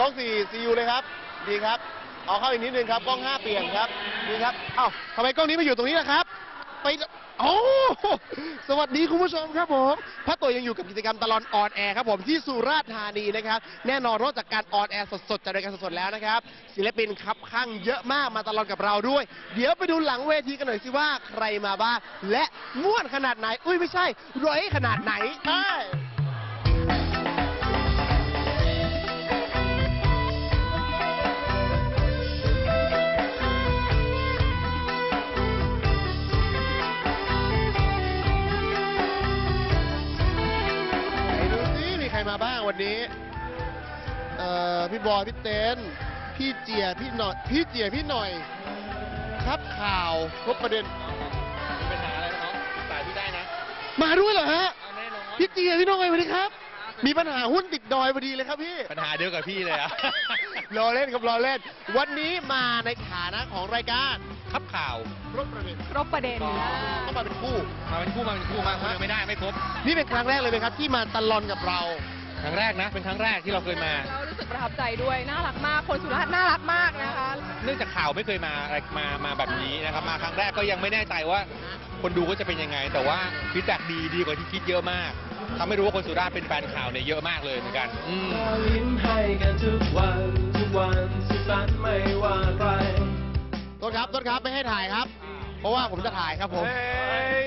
กล้องสี่ซียูเลยครับ ดีครับ เอาเข้าอีกนิดนึงครับกล้องห้าเปลี่ยนครับ ดีครับ เอ้าทำไมกล้องนี้มาอยู่ตรงนี้ล่ะครับ ไป โอ้สวัสดีคุณผู้ชมครับผมพระตัวยังอยู่กับกิจกรรมตลอนออนแอร์ครับผมที่สุราษฎร์ธานีนะครับ แน่นอนนอกจากการออนแอร์สดๆจากรายการสดๆแล้วนะครับ ศิลปินครับข้างเยอะมากมาตลอดกับเราด้วย เดี๋ยวไปดูหลังเวทีกันหน่อยสิว่าใครมาบ้างและม่วนขนาดไหน อุ้ยไม่ใช่ร้อยขนาดไหนใช่ วันนี้เอ่อพี่บอยพี่เต้นพี่เจียพี่หน่อยพี่เจียพี่หน่อยครับข่าวครบประเด็นมีปัญหาอะไรไหมน้องปรึกษาพี่ได้นะมาด้วยเหรอฮะเอาแน่นอนพี่เจียพี่หน่อยสวัสดีครับ มีปัญหาหุ้นติดดอยพอดีเลยครับพี่ปัญหาเดียวกับพี่เลยอะรอเล่นครับรอเล่น วันนี้มาในฐานะของรายการครับข่าวรถประเด็นครบประเด็นต้องมาเป็นคู่มาเป็นคู่มาเป็นคู่มาคนเดียวไม่ได้ไม่ครบนี่เป็นครั้งแรกเลยไหมครับ ที่มาตลอนกับเรา ครั้งแรกนะ เป็นครั้งแรกที่เราเคยมาเรารู้สึกประทับใจด้วย น่ารักมาก คนสุราษฎร์น่ารักมากนะคะ เนื่องจากข่าวไม่เคยมาอะไรมามาแบบนี้นะครับ มาครั้งแรกก็ยังไม่แน่ใจว่า คนดูก็จะเป็นยังไง แต่ว่าฟีดแบ็กดีดีกว่าที่คิดเยอะมากทำให้รู้ว่าคนสุราษฎร์เป็นแฟนข่าวเนี่ยเยอะมากเลยเหมือนกันอืมรอยยิ้มให้กันทุกวัน ทุกวันสุขสันต์ไม่ว่าใคร ต้นครับต้นครับไม่ให้ถ่ายครับ เพราะว่าผมจะถ่ายครับผม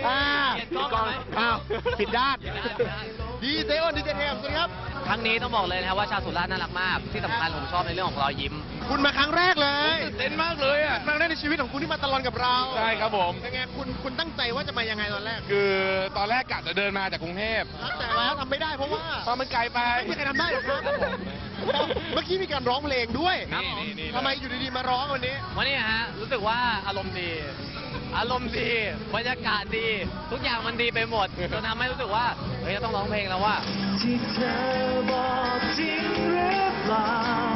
อ่าเปลี่ยนกล้องไหมอ้าวผิดด้านผิดด้านผิดด้านดีเจอ้นดีเจเทมสวัสดีครับ ครั้งนี้ต้องบอกเลยนะครับว่าชาวสุราษฎร์น่ารักมาก ที่สำคัญผมชอบในเรื่องของรอยยิ้ม คุณมาครั้งแรกเลยตื่นเต้นมากเลยอะครั้งแรกในชีวิตของคุณที่มาตลอดกับเราใช่ครับผมเป็นไงคุณคุณตั้งใจว่าจะมายังไงตอนแรก คือตอนแรกกะจะเดินมาจากกรุงเทพแต่แล้วทำไม่ได้เพราะว่าเพราะมันไกลไปไม่มีใครทำได้หรอกครับเมื่อกี้มีการร้องเพลงด้วยนี่นี่นี่ทำไมอยู่ดีๆมาร้องวันนี้วันนี้ฮะรู้สึกว่าอารมณ์ดี อารมณ์ดีบรรยากาศดี ทุกอย่างมันดีไปหมดจนทำให้รู้สึกว่าเฮ้ยต้องร้องเพลงแล้วว่า ที่เธอบอกจริงหรือเปล่า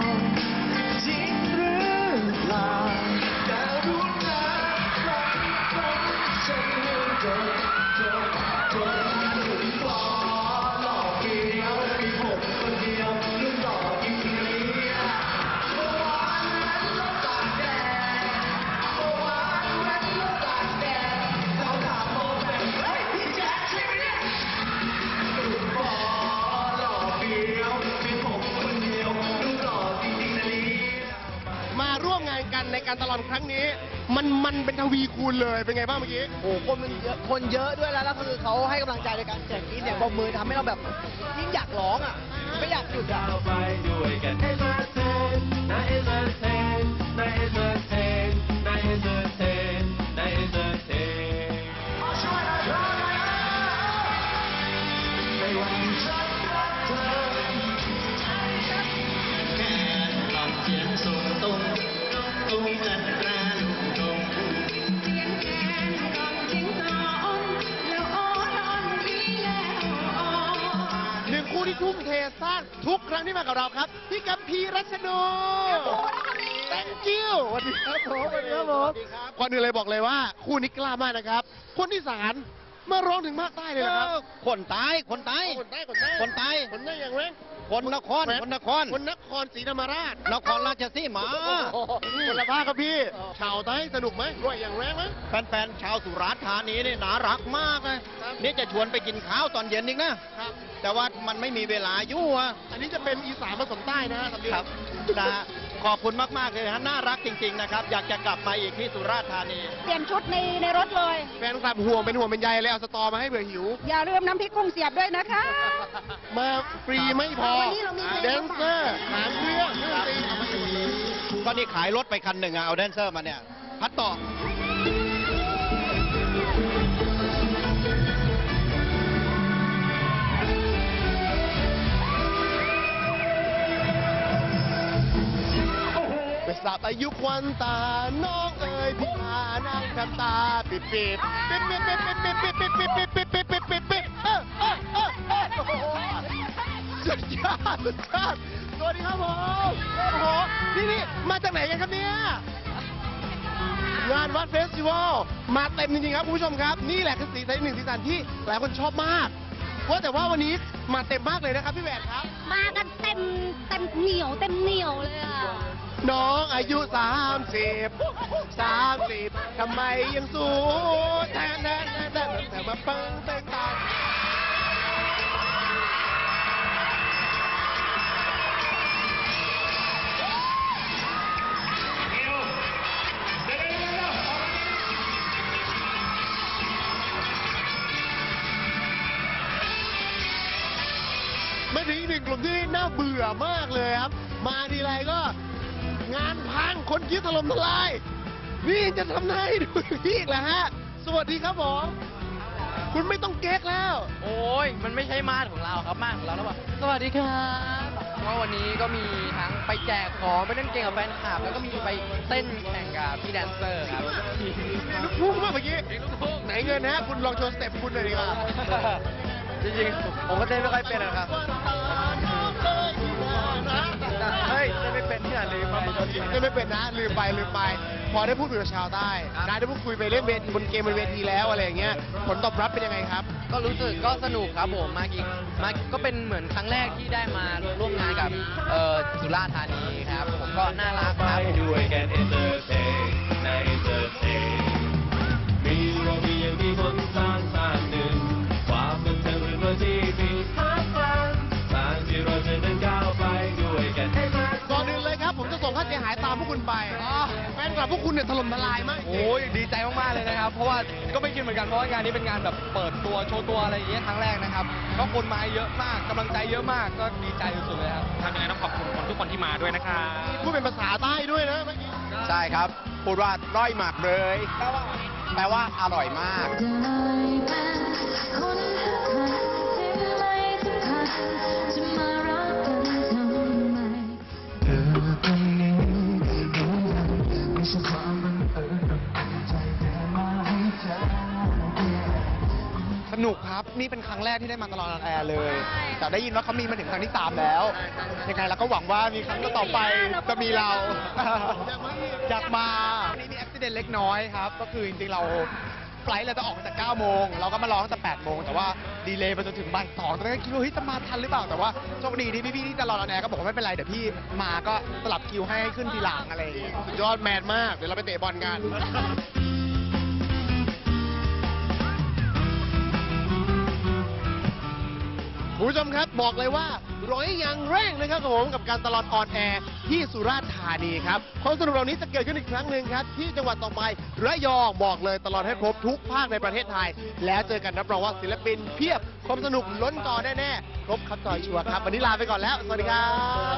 กันในการตลอดครั้งนี้ มันมันเป็นทวีคูณเลยเป็นไงบ้างเมื่อกี้ โอ้โหคนมันเยอะคนเยอะด้วยแล้วแล้วคือเขาให้กำลังใจในการแจกกินเนี่ยบอกมือทำให้เราแบบยิ่งอยากร้องอะไม่อยากหยุดอะ เราไปด้วยกันเอเมอร์เทน มากับเราครับ พี่กัมพีรัชโน thank you สวัสดีครับผมสวัสดีครับผมก่อนอื่นเลยบอกเลยว่า คู่นี้กล้ามากนะครับ คนที่สารมาร้องถึงภาคใต้เลยนะครับ คนตาย คนตาย คนใต้คนใต้คนใต้คนใต้อย่างไร คนนครแหวคนนครคนนครศรีธรรมราช นครราชสีมาคนละภาคครับพี่ชาวใต้สนุกไหมร่อยอย่างแรงไหมแฟนๆชาวสุราษฎร์ธานีนี่น่ารักมากเลยครับนี่จะชวนไปกินข้าวตอนเย็นอีกนะครับแต่ว่ามันไม่มีเวลาอยู่อะอันนี้จะเป็นอีสานผสมใต้นะฮะสำเนียงครับ นะ ขอบคุณมากๆเลยฮะน่ารักจริง ๆ นะครับ อยากจะกลับมาอีกที่สุราษฎร์ธานี เปลี่ยนชุดในในรถเลย แฟนคลับห่วงเป็นห่วงเป็นใยเลยเอาสตอมาให้เบื่อหิว อย่าลืมน้ำพริกกุ้งเสียบด้วยนะคะ มาฟรีไม่พอวันนี้เรามีเพลง แดนเซอร์หางเครื่องเครื่องดนตรีเอามาให้หมดเลยก็นี่ขายรถไปคันหนึ่งอะเอาแดนเซอร์มาเนี่ย พัดต่อ สับอายุควันตา น้องเอ๋ยพี่พานั่งทำตาปิดปิดปิดปิดปิดปิดปิดปิดปิดปิดปิดปิดปิดปิดปิดปิดเออเออเออเออโอ้โหสุดยอดสุดยอดสวัสดีครับผมโอ้โหนี่นี่มาจากไหนกันครับเนี่ยงานวัดเฟสติวัลมาเต็มจริงๆครับคุณผู้ชมครับ นี่แหละคือสีสันหนึ่งสีสันที่หลายคนชอบมากว่าแต่ว่าวันนี้มาเต็มมากเลยนะครับพี่แหวนครับ มากันเต็มเต็มเหนียวเต็มเหนียวเลยอะ น้องอายุสามสิบสามสิบทำไมยังสูงแทนแทนแทนแทนแต่มาปังเต็งตามาถึงอีหนึ่งกลุ่มที่น่าเบื่อมากเลยครับ มาทีไรก็ คนคิดถล่มทลาย นี่จะทำนายดูพี่อีกแล้วฮะ สวัสดีครับผม คุณไม่ต้องเก๊กแล้ว โอ้ย มันไม่ใช่มาดของเราครับ มาดของเราแล้วป่ะสวัสดีครับว่าวันนี้ก็มีทั้งไปแจกของไปเล่นเกมกับแฟนคลับ แล้วก็มีไปเต้นแข่งกับพี่แดนเซอร์ครับลูกทุ่งมากเมื่อกี้ไหนเงินฮะ คุณลองโชว์สเต็ปคุณหน่อยดีกว่าจริงๆผมก็เต้นไม่ค่อยเป็นนะครับ เต้นไม่เป็นที่ไหนลืมไปไม่ไม่เป็นนะลืมไปลืมไป พอได้พูดคุยกับชาวใต้ครับนะได้พูดคุยไปเล่นเวทีบนเกมบนเวทีแล้วอะไรอย่างเงี้ยผลตอบรับเป็นยังไงครับ ก็รู้สึกก็สนุกครับผมมากิมาก็เป็นเหมือนครั้งแรกที่ได้มาร่วมงานกับเอ่อสุราษฎร์ธานีครับผมก็น่ารักครับผมด้วยกันเอนเตอร์เทน ตามพวกคุณไปแฟนคลับพวกคุณเนี่ยถล่มทลายมากโอ้ยดีใจมากๆเลยนะครับ เพราะว่าก็ไม่คิดเหมือนกันเพราะว่างานนี้เป็นงานแบบเปิดตัวโชว์ตัวอะไรอย่างเงี้ยครั้งแรกนะครับก็คนมาเยอะมากกำลังใจเยอะมากก็ดีใจสุดๆเลยครับทำยังไงต้องขอบคุณคนทุกคนที่มาด้วยนะครับพูดเป็นภาษาใต้ด้วยนะเมื่อกี้ใช่ครับพูดว่าร้อยหมากเลยแปลว่าอร่อยมากได้เป็นคนสำคัญที่ไม่ ช่ความบังเอิญใจเธอมาให้ใจสนุกครับ นี่เป็นครั้งแรกที่ได้มาตลอดออนแอร์เลย แต่ได้ยินว่าเขามีมาถึงครั้งที่ 3 แล้ว ยังไงเราก็หวังว่ามีครั้งต่อไปจะมีเรา อยากมาวันนี้มีอุบิเหตุเล็กน้อยครับ ก็คือจริงๆเรา ไฟลท์เราจะออกตั้งแต่9โมงเราก็มาร้องตั้งแต่8โมงแต่ว่าดีเลย์ไปจนถึงบ่ายสองตอนนั้นก็คิดว่าเฮ้ยจะมาทันหรือเปล่าแต่ว่าโชคดีที่พี่ๆที่ตลอดออนแอร์ก็บอกว่าไม่เป็นไรเดี๋ยวพี่มาก็สลับคิวให้ขึ้นทีหลังอะไรอย่างเงี้ยสุดยอดแมนมากเดี๋ยวเราไปเตะบอลกัน คุณผู้ชมครับบอกเลยว่า ร้อยยังแรงนะครับผมกับการตลอดออนแอร์ที่สุราษฎร์ธานีครับความสนุกเหล่านี้จะเกิดขึ้นอีกครั้งหนึ่งครับ ที่จังหวัดต่อไประยองบอกเลยตลอดให้ครบทุกภาคในประเทศไทย แล้วเจอกันรับรองว่าศิลปินเพียบความสนุกล้นจอแน่ๆครบครับจอยชัวร์ครับวันนี้ลาไปก่อนแล้ว สวัสดีครับ